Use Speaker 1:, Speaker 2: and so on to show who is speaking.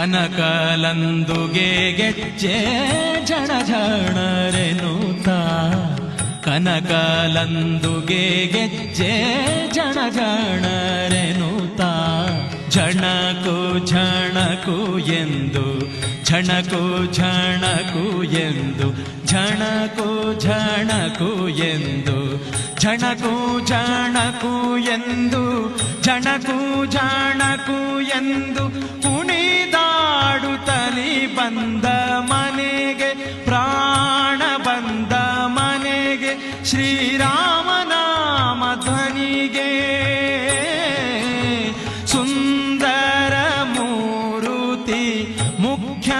Speaker 1: ಕನಕಲಂದುಗೆ ಗೆಜ್ಜೆ ಝಣ ಝಣರೆನುತ ಕನಕಲಂದುಗೆ ಗೆಜ್ಜೆ ಝಣ ಝಣರೆನುತ ಝಣಕು ಝಣಕು ಎಂದು, ಝಣಕು ಝಣಕು ಎಂದು, ಝಣಕು ಝಣಕು ಎಂದು, ಝಣಕು ಝಣಕು ಎಂದು, ಝಣಕು ಝಣಕು ಎಂದು ಬಂದ ಮನೆಗೆ ಪ್ರಾಣ ಬಂದ ಮನೆಗೆ मने गे श्रीरामनामध्वनि गे सुन्दर मूति मुख्य